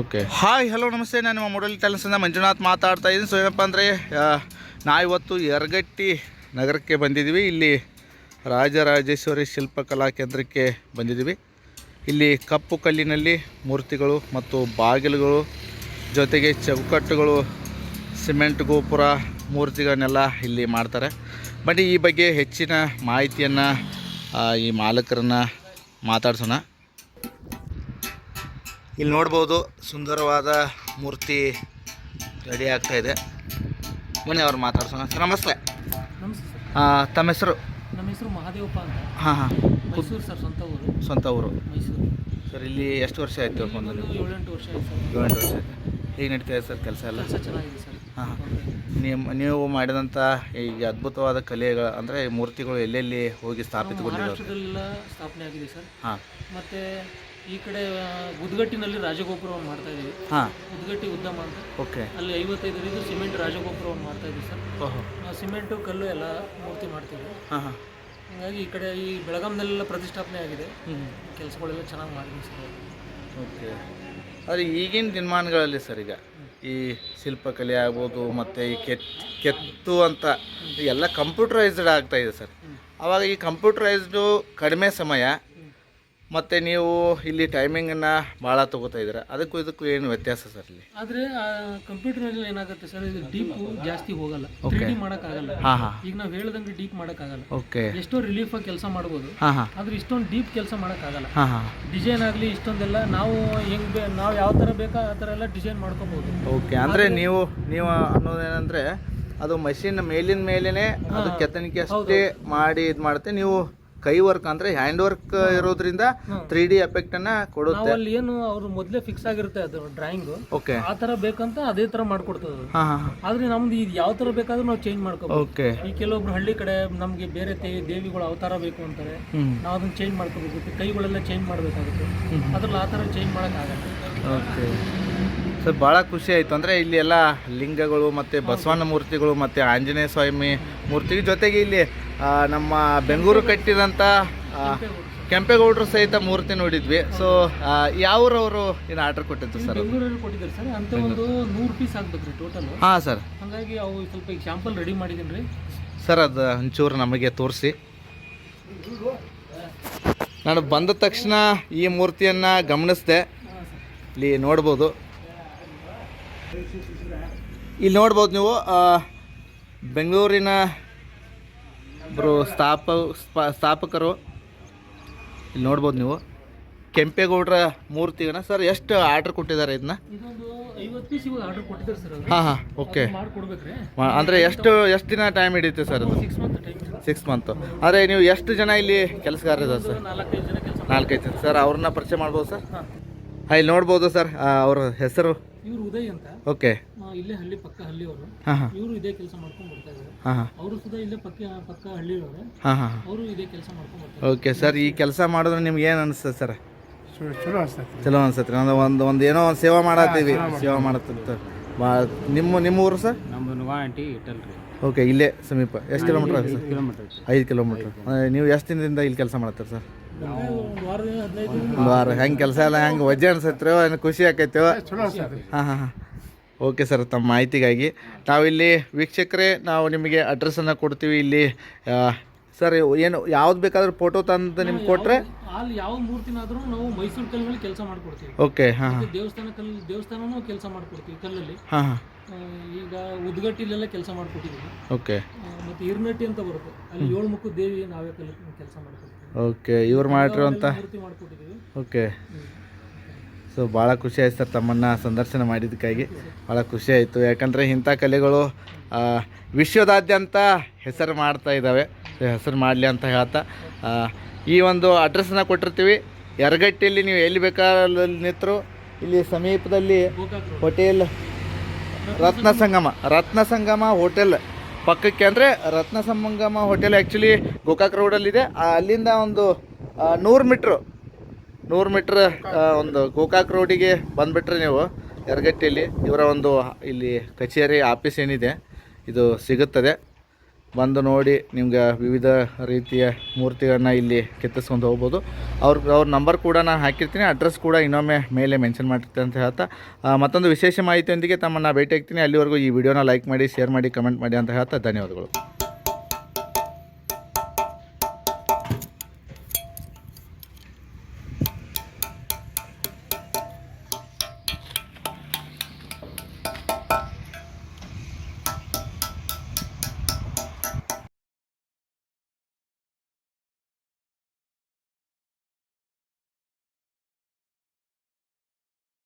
Okay hi hello ನಮಸ್ತೆ. ನಾನು ನಿಮ್ಮ ಮೊಡಲ್ ಟ್ಯಾಲೆನ್ಸಿಂದ ಮಂಜುನಾಥ್ ಮಾತಾಡ್ತಾ ಇದ್ದೀನಿ. ಸೊ ಏನಪ್ಪ ಅಂದರೆ ನಾವಿವತ್ತು ಯರಗಟ್ಟಿ ನಗರಕ್ಕೆ ಬಂದಿದ್ದೀವಿ. ಇಲ್ಲಿ ರಾಜರಾಜೇಶ್ವರಿ ಶಿಲ್ಪಕಲಾ ಕೇಂದ್ರಕ್ಕೆ ಬಂದಿದ್ದೀವಿ. ಇಲ್ಲಿ ಕಪ್ಪು ಕಲ್ಲಿನಲ್ಲಿ ಮೂರ್ತಿಗಳು ಮತ್ತು ಬಾಗಿಲುಗಳು, ಜೊತೆಗೆ ಚೌಕಟ್ಟುಗಳು, ಸಿಮೆಂಟ್ ಗೋಪುರ ಮೂರ್ತಿಗಳನ್ನೆಲ್ಲ ಇಲ್ಲಿ ಮಾಡ್ತಾರೆ. ಬಟ್ ಈ ಬಗ್ಗೆ ಹೆಚ್ಚಿನ ಮಾಹಿತಿಯನ್ನು ಈ ಮಾಲಕರನ್ನು ಮಾತಾಡ್ಸೋಣ. ಇಲ್ಲಿ ನೋಡ್ಬೋದು ಸುಂದರವಾದ ಮೂರ್ತಿ ರೆಡಿ ಆಗ್ತಾ ಇದೆ. ಬನ್ನಿ ಅವ್ರು ಮಾತಾಡ್ಸೋಣ. ಸರ್ ನಮಸ್ತೆ. ನಮಸ್ತೆ ತಮ್ಮ ಹೆಸರು? ನಮ್ಮ ಹೆಸರು ಮಹಾದೇವಪ್ಪ ಅಂತ. ಹಾಂ ಹಾಂ. ಮೈಸೂರು ಸರ್ ಸ್ವಂತ ಊರು. ಸ್ವಂತ ಊರು. ಮೈಸೂರು. ಸರ್ ಇಲ್ಲಿ ಎಷ್ಟು ವರ್ಷ ಆಯಿತು ಒಂದು ಒಂದು ಏಳೆಂಟು ವರ್ಷ ಆಯ್ತು ಸರ್. ಏಳೆಂಟು ವರ್ಷ ಆಯಿತು. ಹೇಗೆ ನಡೀತಾ ಇದೆ ಸರ್ ಕೆಲಸ ಎಲ್ಲ? ಕೆಲಸ ಚೆನ್ನಾಗಿದೆ ಸರ್. ಹಾಂ ನಿಮ್ಮ ನೀವು ನೀವು ಮಾಡಿದಂಥ ಈ ಅದ್ಭುತವಾದ ಕಲೆಗಳು ಅಂದರೆ ಮೂರ್ತಿಗಳು ಎಲ್ಲೆಲ್ಲಿ ಹೋಗಿ ಸ್ಥಾಪಿತಗೊಂಡಿದೆ ಮಹಾರಾಷ್ಟ್ರದಲ್ಲೆಲ್ಲ ಸ್ಥಾಪನೆ ಆಗಿದೆ ಸರ್. ಹಾಂ. ಮತ್ತೆ ಈ ಕಡೆ ಉದ್ಗಟ್ಟಿನಲ್ಲಿ ರಾಜಗೋಪುರವನ್ನು ಮಾಡ್ತಾ ಇದ್ದೀವಿ ಹಾಂ. ಉದ್ಗಟ್ಟಿ ಉದ್ದ ಅಂತ. ಓಕೆ. ಅಲ್ಲಿ ಐವತ್ತೈದರಿಂದ ಸಿಮೆಂಟ್ ರಾಜಗೋಪುರವನ್ನು ಮಾಡ್ತಾ ಇದ್ದೀವಿ ಸರ್. ಓಹೋ. ನಾವು ಸಿಮೆಂಟು ಕಲ್ಲು ಎಲ್ಲ ಮೂರ್ತಿ ಮಾಡ್ತೀವಿ. ಹಾಂ ಹಾಂ. ಹಾಗಾಗಿ ಈ ಕಡೆ ಈ ಬೆಳಗಾಂನಲ್ಲೆಲ್ಲ ಪ್ರತಿಷ್ಠಾಪನೆ ಆಗಿದೆ. ಕೆಲಸಗಳೆಲ್ಲ ಚೆನ್ನಾಗಿ ಮಾಡಿದ್ವಿ ಸರ್. ಓಕೆ. ಆದರೆ ಈಗಿನ ದಿನಮಾನಗಳಲ್ಲಿ ಸರ್ ಈಗ ಈ ಶಿಲ್ಪಕಲೆ ಆಗ್ಬೋದು ಮತ್ತು ಈ ಕೆತ್ ಕೆತ್ತು ಅಂತ ಎಲ್ಲ ಕಂಪ್ಯೂಟರೈಸ್ಡ್ ಆಗ್ತಾ ಇದೆ ಸರ್. ಆವಾಗ ಈ ಕಂಪ್ಯೂಟರೈಸ್ಡು ಕಡಿಮೆ ಸಮಯ ಮತ್ತು ನೀವು ಇಲ್ಲಿ ಟೈಮಿಂಗನ್ನು ಭಾಳ ತಗೋತಾ ಇದ್ದೀರಾ? ಅದಕ್ಕೂ ಇದಕ್ಕೂ ಏನು ವ್ಯತ್ಯಾಸ ಸರ್ ಇಲ್ಲಿ? ಕಂಪ್ಯೂಟರ್ನಲ್ಲಿ ಏನಾಗುತ್ತೆ ಸರ್ ಇದು ಡೀಪ್ ಜಾಸ್ತಿ ಹೋಗಲ್ಲ. ತ್ರೀ ಮಾಡಕ್ ಆಗಲ್ಲ ಈಗ ನಾವು ಹೇಳ್ದಂಗೆ ಡೀಪ್ ಮಾಡೋಕ್ಕಾಗಲ್ಲ. ಓಕೆ ಎಷ್ಟೋ ರಿಲೀಫ್ ಆಗಿ ಕೆಲಸ ಮಾಡ್ಬೋದು. ಹಾಂ ಆದ್ರೆ ಇಷ್ಟೊಂದು ಡೀಪ್ ಕೆಲಸ ಮಾಡೋಕ್ಕಾಗಲ್ಲ. ಡಿಸೈನ್ ಆಗಲಿ ಇಷ್ಟೊಂದೆಲ್ಲ ನಾವು ಹೆಂಗ್ ಬೇ ನಾವು ಯಾವ ತರ ಬೇಕಾ ಆ ಥರ ಎಲ್ಲ ಡಿಸೈನ್ ಮಾಡ್ಕೋಬೋದು. ಓಕೆ ಅಂದರೆ ನೀವು ನೀವು ಅನ್ನೋದೇನಂದ್ರೆ ಅದು ಮಷಿನ್ ಮೇಲಿನ ಮೇಲೇನೆ ಅದು ಕೆತ್ತನಿಕೆ ಅಷ್ಟೇ ಮಾಡಿ ಇದು ಮಾಡುತ್ತೆ. ನೀವು ಕೈ ವರ್ಕ್ ಅಂದ್ರೆ ಹ್ಯಾಂಡ್ ವರ್ಕ್ ಇರೋದ್ರಿಂದ ತ್ರೀ ಡಿ ಎಫೆಕ್ಟ್ ಅನ್ನ ಕೊಡುತ್ತೆ. ಅಲ್ಲಿ ಏನು ಅವ್ರು ಮೊದಲೇ ಫಿಕ್ಸ್ ಆಗಿರುತ್ತೆ ಅದು ಡ್ರಾಯಿಂಗ್ ಓಕೆ ಆ ತರ ಬೇಕಂತ ಅದೇ ತರ ಮಾಡ್ಕೊಡ್ತದೆ ಅದು. ಹಾಂ ಹಾಂ ಆದ್ರೆ ನಮ್ದು ಇದು ಯಾವ ತರ ಬೇಕಾದ್ರೂ ನಾವು ಚೇಂಜ್ ಮಾಡ್ಕೋಬೇಕು ಓಕೆ ಈ ಕೆಲವೊಬ್ರು ಹಳ್ಳಿ ಕಡೆ ನಮಗೆ ಬೇರೆ ದೇವಿಗಳು ಅವತಾರ ಬೇಕು ಅಂತಾರೆ ನಾವು ಅದನ್ನ ಚೇಂಜ್ ಮಾಡ್ಕೋಬೇಕು ಕೈಗಳೆಲ್ಲ ಚೇಂಜ್ ಮಾಡಬೇಕಾಗುತ್ತೆ. ಅದ್ರಲ್ಲಿ ಆ ತರ ಚೇಂಜ್ ಮಾಡಕ್ ಓಕೆ ಸರ್ ಭಾಳ ಖುಷಿ ಆಯಿತು. ಅಂದರೆ ಇಲ್ಲಿ ಎಲ್ಲ ಲಿಂಗಗಳು ಮತ್ತು ಬಸವಣ್ಣ ಮೂರ್ತಿಗಳು ಮತ್ತು ಆಂಜನೇಯ ಸ್ವಾಮಿ ಮೂರ್ತಿ ಜೊತೆಗೆ ಇಲ್ಲಿ ನಮ್ಮ ಬೆಂಗಳೂರು ಕಟ್ಟಿದಂಥ ಕೆಂಪೇಗೌಡರು ಸಹಿತ ಮೂರ್ತಿ ನೋಡಿದ್ವಿ. ಸೊ ಯಾವ್ರವರು ಏನು ಆರ್ಡರ್ ಕೊಟ್ಟಿದ್ದು ಸರ್? ಕೊಟ್ಟಿದ್ದಾರೆ ಸರ್. ಅಂತ ಒಂದು ನೂರು ಪೀಸ್ ಆಗ್ಬೇಕ್ರಿ ಟೋಟಲ್ ಹಾಂ ಸರ್ ಹಾಗಾಗಿ ಅವು ಸ್ವಲ್ಪ ಈಗ ಶಾಂಪಲ್ ರೆಡಿ ಮಾಡಿದ್ದೀನಿ ರೀ. ಸರ್ ಅದು ಒಂಚೂರು ನಮಗೆ ತೋರಿಸಿ. ನಾನು ಬಂದ ತಕ್ಷಣ ಈ ಮೂರ್ತಿಯನ್ನು ಗಮನಿಸಿದೆ. ಇಲ್ಲಿ ನೋಡ್ಬೋದು. ಇಲ್ಲಿ ನೋಡ್ಬೋದು ನೀವು ಬೆಂಗಳೂರಿನ ಒಬ್ಬರು ಸ್ಥಾಪ ಸ್ಪ- ಸ್ಥಾಪಕರು. ಇಲ್ಲಿ ನೋಡ್ಬೋದು ನೀವು. ಕೆಂಪೇಗೌಡರ ಮೂರ್ತಿಗನ ಸರ್ ಎಷ್ಟು ಆರ್ಡ್ರ್ ಕೊಟ್ಟಿದ್ದಾರೆ ಇದನ್ನ? ಹಾಂ ಹಾಂ ಓಕೆ. ಅಂದರೆ ಎಷ್ಟು ಎಷ್ಟು ದಿನ ಟೈಮ್ ಹಿಡಿಯುತ್ತೆ ಸರ್ ಅದು? Six month time six month ಆದರೆ ನೀವು ಎಷ್ಟು ಜನ ಇಲ್ಲಿ ಕೆಲಸಗಾರ ಇದ್ದಾರೆ ಸರ್? ನಾಲ್ಕೈದು ಜನ ಸರ್ ಅವ್ರನ್ನ ಪರಿಚಯ ಮಾಡ್ಬೋದು ಸರ್? ಇಲ್ಲಿ ನೋಡ್ಬೋದು ಸರ್. ಅವ್ರ ಹೆಸರು? ಇವರು ಉದಯ್ ಅಂತ. ಓಕೆ. ಆ, ಇಲ್ಲೇ ಹಳ್ಳಿ ಪಕ್ಕ ಹಳ್ಳಿ ಅವರು ಹಾಂ ಹಾಂ. ಇವರು ಇದೇ ಕೆಲಸ ಮಾಡ್ಕೊಂಡು ಬರ್ತಾ ಇದ್ದಾರೆ ಹಾಂ ಹಾಂ. ಅವರು ಸುಧಾ ಇಲ್ಲೇ ಪಕ್ಕ ಪಕ್ಕ ಹಳ್ಳಿಯವರು. ಹಾಂ ಹಾಂ ಅವರು ಇದೇ ಕೆಲಸ ಮಾಡ್ಕೊಂಡು ಬರ್ತಾರೆ ಓಕೆ ಸರ್ ಈ ಕೆಲಸ ಮಾಡಿದ್ರೆ ನಿಮ್ಗೆ ಏನು ಅನಿಸ್ತದೆ ಸರ್? ಚಲೋ ಅನ್ಸ್ತೈತಿ. ಚಲೋ ಅನ್ಸತ್ರಿ ನಾನು ಒಂದು ಒಂದು ಏನೋ ಒಂದು ಸೇವಾ ಮಾಡತ್ತೀವಿ ಸೇವಾ ಮಾಡತ್ತಂತ. ಭಾಳ ನಿಮ್ಮ ನಿಮ್ಮ ಊರು ಸರ್? ನಮ್ಮದು ನುವಾಂಟಿ ಇಟ್ಟಲ್ ರೀ. ಓಕೆ ಇಲ್ಲೇ ಸಮೀಪ. ಎಷ್ಟು ಕಿಲೋಮೀಟ್ರ್ ಐದು ಸರ್? ಕಿಲೋಮೀಟರ್. ಐದು ಕಿಲೋಮೀಟ್ರ್. ನೀವು ಎಷ್ಟು ದಿನದಿಂದ ಇಲ್ಲಿ ಕೆಲಸ ಮಾಡ್ತೀರಿ ಸರ್? ವಾರ ಹೆಂಗೆ ಕೆಲಸ ಎಲ್ಲ ಹೆಂಗೆ ವಜ್ಜೆ ಅನ್ಸತ್ರೋ ಏನು ಖುಷಿ ಆಕೈತೋ. ಹಾಂ ಹಾಂ ಹಾಂ. ಓಕೆ ಸರ್ ತಮ್ಮ ಮಾಹಿತಿಗಾಗಿ. ನಾವಿಲ್ಲಿ ವೀಕ್ಷಕರೇ ನಾವು ನಿಮಗೆ ಅಡ್ರೆಸ್ಸನ್ನು ಕೊಡ್ತೀವಿ ಇಲ್ಲಿ. ಸರ್ ಏನು ಯಾವ್ದು ಬೇಕಾದ್ರೂ ಫೋಟೋ ತಂದು ನಿಮ್ಗೆ ಕೊಟ್ಟರೆ ಅಲ್ಲಿ ಯಾವ ಮೂರ್ತಿನಾದ್ರೂ ನಾವು ಮೈಸೂರು ಕಲ್ಲಿನಲ್ಲಿ ಕೆಲಸ ಮಾಡ್ಕೊಡ್ತೀವಿ. ಓಕೆ ಹಾಂ ಹಾಂ. ಮತ್ತೆ ದೇವಸ್ಥಾನ ಕಲ್ಲಿ ದೇವಸ್ಥಾನನೂ ಕೆಲಸ ಮಾಡ್ಕೊಡ್ತೀವಿ ಕಲ್ಲಲ್ಲಿ. ಹಾಂ ಹಾಂ. ಆ, ಈಗ ಉದ್ಗಟ್ಟಿಲೆಲ್ಲ ಕೆಲಸ ಮಾಡ್ಕೊಟ್ಟಿದ್ದೀವಿ. ಓಕೆ ಆ, ಮತ್ತೆ ಹಿರ್ನಟ್ಟಿ ಅಂತ ಬರುತ್ತೆ. ಅಲ್ಲಿ ಏಳು ಮುಖ ದೇವಿ ನಾವೇ ಕಲ್ ಕೆಲಸ ಮಾಡ್ಕೊಡ್ತೀವಿ. ಓಕೆ ಇವ್ರು ಮಾಡಿರುವಂಥ ಮೂರ್ತಿ ಮಾಡ್ಕೊಟ್ಟಿದ್ದೀವಿ. ಓಕೆ ಸೊ ಭಾಳ ಖುಷಿ ಆಯ್ತು ಸರ್ ತಮ್ಮನ್ನು ಸಂದರ್ಶನ ಮಾಡಿದ್ದಕ್ಕಾಗಿ. ಭಾಳ ಖುಷಿ ಆಯಿತು. ಯಾಕಂದರೆ ಇಂಥ ಕಲೆಗಳು ಆ, ವಿಶ್ವದಾದ್ಯಂತ ಹೆಸರು ಮಾಡ್ತಾ ಇದ್ದಾವೆ. ಹೆಸರು ಮಾಡಲಿ ಅಂತ ಹೇಳ್ತಾ ಈ ಒಂದು ಅಡ್ರೆಸ್ಸನ್ನು ಕೊಟ್ಟಿರ್ತೀವಿ. ಯರಗಟ್ಟಿಯಲ್ಲಿ ನೀವು ಎಲ್ಲಿ ಬೇಕಾದಲ್ಲಿ ನಿಂತರು, ಇಲ್ಲಿ ಸಮೀಪದಲ್ಲಿ ಹೋಟೆಲ್ ರತ್ನ ಸಂಗಮ ರತ್ನ ಸಂಗಮ ಹೋಟೆಲ್ ಪಕ್ಕಕ್ಕೆ ಅಂದರೆ ರತ್ನ ಸಂಗಮ ಹೋಟೆಲ್ ಆ್ಯಕ್ಚುಲಿ ಗೋಕಾಕ್ ರೋಡಲ್ಲಿದೆ ಅಲ್ಲಿಂದ ಒಂದು ನೂರು ಮೀಟ್ರು ನೂರು ಮೀಟ್ರ್ ಒಂದು ಗೋಕಾಕ್ ರೋಡಿಗೆ ಬಂದುಬಿಟ್ರೆ ನೀವು ಯರಗಟ್ಟಿಯಲ್ಲಿ ಇವರ ಒಂದು ಇಲ್ಲಿ ಕಚೇರಿ ಆಫೀಸ್ ಏನಿದೆ, ಇದು ಸಿಗುತ್ತದೆ. ಬಂದು ನೋಡಿ ನಿಮ್ಗೆ ವಿವಿಧ ರೀತಿಯ ಮೂರ್ತಿಗಳನ್ನ ಇಲ್ಲಿ ಕೆತ್ತಿಸ್ಕೊಂಡು ಹೋಗ್ಬೋದು. ಅವ್ರ ಅವ್ರ ನಂಬರ್ ಕೂಡ ನಾನು ಹಾಕಿರ್ತೀನಿ ಅಡ್ರೆಸ್ ಕೂಡ ಇನ್ನೊಮ್ಮೆ ಮೇಲೆ ಮೆನ್ಷನ್ ಮಾಡಿರ್ತೀನಿ ಅಂತ ಹೇಳ್ತಾ. ಮತ್ತೊಂದು ವಿಶೇಷ ಮಾಹಿತಿಯೊಂದಿಗೆ ತಮ್ಮನ್ನು ಭೇಟಿ ಆಗ್ತೀನಿ ಅಲ್ಲಿವರೆಗೂ ಈ ವಿಡಿಯೋನ ಲೈಕ್ ಮಾಡಿ ಶೇರ್ ಮಾಡಿ ಕಮೆಂಟ್ ಮಾಡಿ ಅಂತ ಹೇಳ್ತಾ. ಧನ್ಯವಾದಗಳು.